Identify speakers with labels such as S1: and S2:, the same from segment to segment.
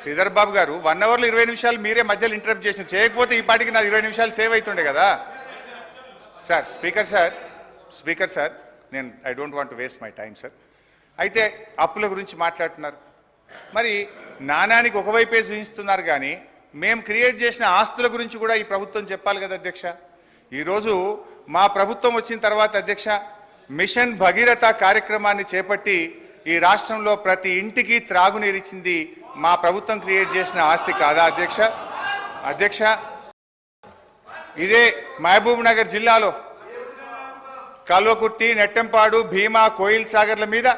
S1: శ్రీధర్ బాబు గారు వన్ అవర్లో ఇరవై నిమిషాలు మీరే మధ్యలో ఇంటరప్ట్ చేసిన చేయకపోతే ఈ పాటికి నా ఇరవై నిమిషాలు సేవ్ అవుతుండే కదా. Sir speaker sir speaker sir నేను I don't want waste my time sir అయితే అప్పుల గురించి మాట్లాడుతున్నారు. మరి నాణానికి ఒకవైపే చూపిస్తున్నారు కానీ మేము క్రియేట్ చేసిన ఆస్తుల గురించి కూడా ఈ ప్రభుత్వం చెప్పాలి కదా అధ్యక్ష. ఈరోజు మా ప్రభుత్వం వచ్చిన తర్వాత అధ్యక్ష మిషన్ భగీరథ కార్యక్రమాన్ని చేపట్టి ఈ రాష్ట్రంలో ప్రతి ఇంటికి త్రాగునీరిచ్చింది మా ప్రభుత్వం క్రియేట్ చేసిన ఆస్తి కాదా అధ్యక్ష? అధ్యక్ష ఇదే మహబూబ్ నగర్ జిల్లాలో కల్వకుర్తి నెట్టంపాడు భీమా కోయిల్ సాగర్ల మీద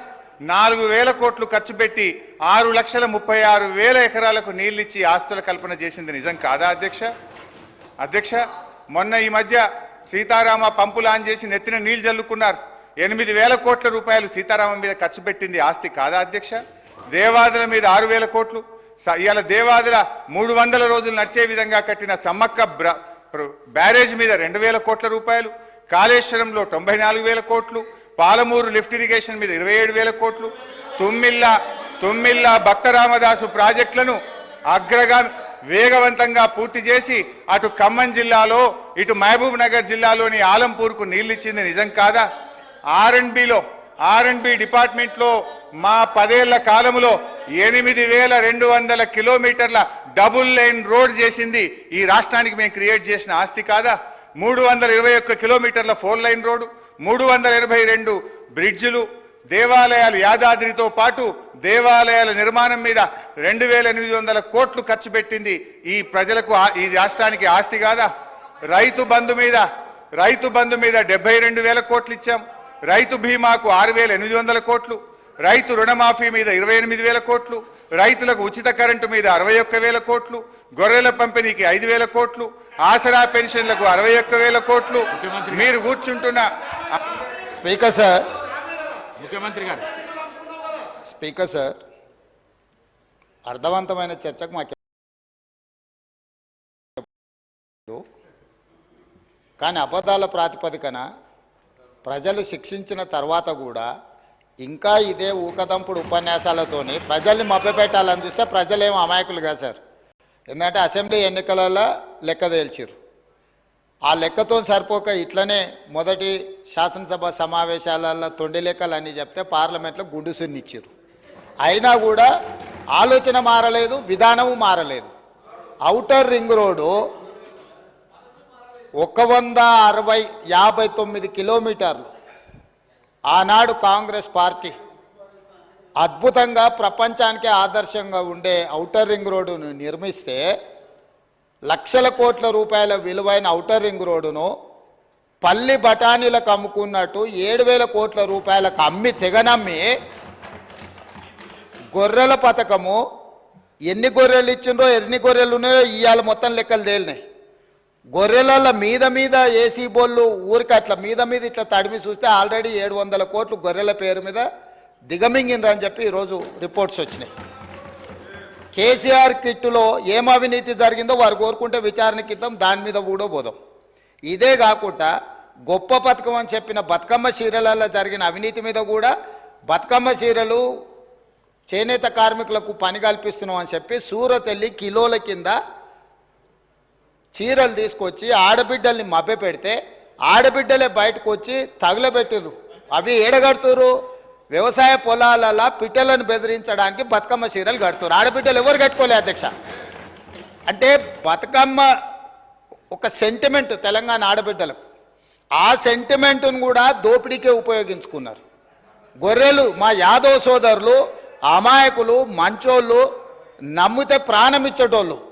S1: నాలుగు వేల కోట్లు ఖర్చు పెట్టి ఆరు లక్షల ముప్పై ఆరు వేల ఎకరాలకు నీళ్ళిచ్చి ఆస్తుల కల్పన చేసింది నిజం కాదా అధ్యక్ష? అధ్యక్ష మొన్న ఈ మధ్య సీతారామ పంపులు ఆన్ చేసి నెత్తిన నీళ్ళు జల్లుకున్నారు. ఎనిమిది వేల కోట్ల రూపాయలు సీతారామం మీద ఖర్చు పెట్టింది ఆస్తి కాదా అధ్యక్ష? దేవాదుల మీద ఆరు వేల కోట్లు ఇవాళ దేవాదుల మూడు వందల రోజులు నడిచే విధంగా కట్టిన సమ్మక్క బ్ర- ప్ర- బ్యారేజ్ మీద రెండు వేల కోట్ల రూపాయలు కాళేశ్వరంలో తొంభై నాలుగు వేల కోట్లు పాలమూరు లిఫ్ట్ ఇరిగేషన్ మీద ఇరవై ఏడు వేల కోట్లు తుమ్మిల్ల తుమ్మిల్ల భక్తరామదాసు ప్రాజెక్టులను అగ్రగా వేగవంతంగా పూర్తి చేసి అటు ఖమ్మం జిల్లాలో ఇటు మహబూబ్ నగర్ జిల్లాలోని ఆలంపూర్కు నీళ్ళిచ్చింది నిజం కాదా? ఆర్ఎండ్బిలో ఆర్ఎండ్బి డిపార్ట్మెంట్లో మా పదేళ్ళ కాలంలో ఎనిమిది వేల రెండు వందల కిలోమీటర్ల డబుల్ లైన్ రోడ్ చేసింది ఈ రాష్ట్రానికి మేము క్రియేట్ చేసిన ఆస్తి కాదా? మూడు వందల ఇరవై ఒక్క కిలోమీటర్ల ఫోర్ లైన్ రోడ్డు మూడు వందల ఇరవై రెండు బ్రిడ్జిలు దేవాలయాలు యాదాద్రితో పాటు దేవాలయాల నిర్మాణం మీద రెండు వేల ఎనిమిది వందల కోట్లు ఖర్చు పెట్టింది ఈ ప్రజలకు ఈ రాష్ట్రానికి ఆస్తి కాదా? రైతు బంధు మీద రైతు బంధు మీద డెబ్బై రెండు వేల కోట్లు ఇచ్చాం. రైతు బీమాకు ఆరు వేల ఎనిమిది వందల కోట్లు. రైతు రుణమాఫీ మీద ఇరవై ఎనిమిది వేల కోట్లు రైతులకు ఉచిత కరెంటు మీద అరవై ఒక్క వేల కోట్లు గొర్రెల పంపిణీకి ఐదు వేల కోట్లు ఆసరా పెన్షన్లకు అరవై ఒక్క వేల కోట్లు. మీరు కూర్చుంటున్న
S2: స్పీకర్ సార్.
S3: ముఖ్యమంత్రి గారు.
S2: స్పీకర్ సార్ అర్థవంతమైన చర్చకు మాకు కానీ అబద్ధాల ప్రాతిపదికన ప్రజలు శిక్షించిన తర్వాత కూడా ఇంకా ఇదే ఊకదంపుడు ఉపన్యాసాలతోని ప్రజల్ని మభ్యపెట్టాలని చూస్తే ప్రజలేం అమాయకులు కాదు సార్. ఎందుకంటే అసెంబ్లీ ఎన్నికలలో లెక్క తేల్చిరు ఆ లెక్కతో సరిపోక ఇట్లనే మొదటి శాసనసభ సమావేశాలలో తొండి లెక్కలు అన్నీ చెప్తే పార్లమెంట్లో గుండు సున్నిచ్చారు అయినా కూడా ఆలోచన మారలేదు విధానము మారలేదు. అవుటర్ రింగ్ రోడ్డు ఒక వంద అరవై యాభై తొమ్మిది కిలోమీటర్లు. ఆనాడు కాంగ్రెస్ పార్టీ అద్భుతంగా ప్రపంచానికే ఆదర్శంగా ఉండే ఔటర్ రింగ్ రోడ్డును నిర్మిస్తే లక్షల కోట్ల రూపాయల విలువైన ఔటర్ రింగ్ రోడ్డును పల్లి బఠానీలకు అమ్ముకున్నట్టు ఏడు వేల కోట్ల రూపాయలకు అమ్మి తెగనమ్మి గొర్రెల పథకము ఎన్ని గొర్రెలు ఇచ్చిండ్రో ఎన్ని గొర్రెలు ఉన్నాయో ఇవాళ మొత్తం లెక్కలు తేలినాయి. గొర్రెల మీద మీద ఏసీ బోళ్ళు ఊరికి అట్లా మీద మీద ఇట్లా తడిమి చూస్తే ఆల్రెడీ ఏడు వందల కోట్లు గొర్రెల పేరు మీద దిగమింగిండ్రు అని చెప్పి ఈరోజు రిపోర్ట్స్ వచ్చినాయి. కేసీఆర్ కిట్టులో ఏం అవినీతి జరిగిందో వారు కోరుకుంటే విచారణకి ఇద్దాం దాని మీద కూడా పోదాం ఇదే కాకుండా గొప్ప పథకం అని చెప్పిన బతుకమ్మ చీరలలో జరిగిన అవినీతి మీద కూడా బతుకమ్మ చీరలు చేనేత కార్మికులకు పని కల్పిస్తున్నాం అని చెప్పి సూరత్ వెళ్ళి కిలోల కింద చీరలు తీసుకొచ్చి ఆడబిడ్డల్ని మభ్య పెడితే ఆడబిడ్డలే బయటకు వచ్చి తగులబెట్టిర్రు. అవి ఏడగడుతురు వ్యవసాయ పొలాలలో పిట్టలను బెదిరించడానికి బతుకమ్మ చీరలు కడుతున్నారు ఆడబిడ్డలు ఎవరు కట్టుకోలే అధ్యక్ష? అంటే బతుకమ్మ ఒక సెంటిమెంట్ తెలంగాణ ఆడబిడ్డలకు. ఆ సెంటిమెంట్ను కూడా దోపిడీకే ఉపయోగించుకున్నారు. గొర్రెలు మా యాదవ సోదరులు అమాయకులు మంచోళ్ళు నమ్మితే ప్రాణం ఇచ్చేటోళ్ళు.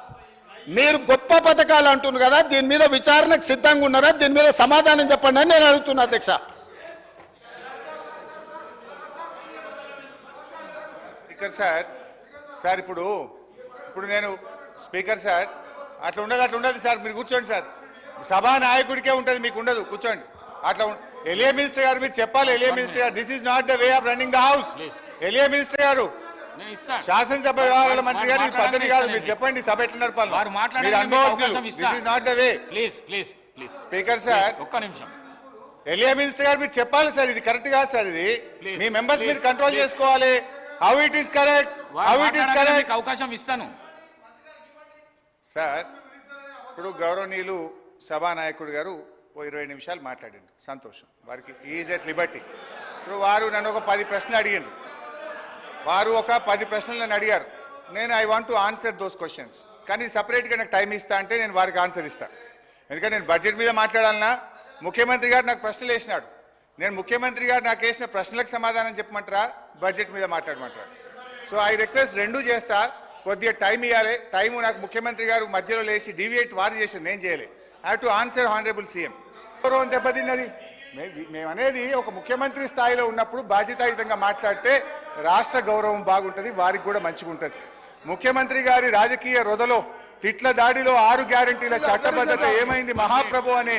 S2: మీరు గొప్ప పథకాలు అంటున్నారు కదా దీని మీద విచారణకు సిద్ధంగా ఉన్నారా? దీని మీద సమాధానం చెప్పండి అని నేను అడుగుతున్నా అధ్యక్ష.
S1: స్పీకర్ సార్ సార్ ఇప్పుడు ఇప్పుడు నేను స్పీకర్ సార్ అట్లా ఉండదు అట్లా ఉండదు సార్ మీరు కూర్చోండి సార్. సభా నాయకుడికే ఉంటుంది మీకు ఉండదు కూర్చోండి. అట్లా ఎలియా మినిస్టర్ గారు మీరు చెప్పాలి ఎలియా మినిస్టర్ గారు this is not the way of running the house. ఎలియా minister గారు శాసనసభ వ్యవహారాల మంత్రి గారు
S3: వారు
S1: పద్ధతి కాదు. మీరు చెప్పండి సభ ఎట్లా నడపాలి not the way
S3: please please please
S1: speaker sir
S3: ఒక్క నిమిషం.
S1: ఎలియా మినిస్టర్ గారు మీరు చెప్పాలి సార్ ఇది కరెక్ట్ కాదు సార్ ఇది. మీ మెంబర్స్ మీరు కంట్రోల్. చేసుకోవాలి. How it is correct how it is correct
S3: అవకాశం ఇస్తాను.
S1: సార్ ఇప్పుడు గౌరవనీయులు సభానాయకుడు గారు ఓ ఇరవై నిమిషాలు మాట్లాడిండ్రు సంతోషం. వారికి ఈజ్ ఎట్ లిబర్టీ ఇప్పుడు వారు నన్ను ఒక పది ప్రశ్నలు అడిగిండ్రు. వారు ఒక పది ప్రశ్నలు నన్ను అడిగారు. నేను I want to answer those questions కానీ సపరేట్గా నాకు టైం ఇస్తా అంటే నేను వారికి ఆన్సర్ ఇస్తాను ఎందుకంటే నేను బడ్జెట్ మీద మాట్లాడాలన్నా ముఖ్యమంత్రి గారు నాకు ప్రశ్నలు వేసినాడు. నేను ముఖ్యమంత్రి గారు నాకు వేసిన ప్రశ్నలకు సమాధానం చెప్పమంటారా? బడ్జెట్ మీద మాట్లాడమంటారా? సో ఐ రిక్వెస్ట్ రెండూ చేస్తా. కొద్దిగా టైం ఇవ్వాలి టైం నాకు ముఖ్యమంత్రి గారు మధ్యలో లేచి డివియేట్ వారు చేసింది. నేను చేయలే. I to answer honourable CM గౌరవం దెబ్బతిన్నది? మేమనేది మేము అనేది ఒక ముఖ్యమంత్రి స్థాయిలో ఉన్నప్పుడు బాధ్యతాయుతంగా మాట్లాడితే రాష్ట్ర గౌరవం బాగుంటుంది వారికి కూడా మంచిగా ఉంటుంది ముఖ్యమంత్రి గారి రాజకీయ రొదలో తిట్ల దాడిలో ఆరు గ్యారంటీల చట్టబద్ధత ఏమైంది? మహాప్రభు అనే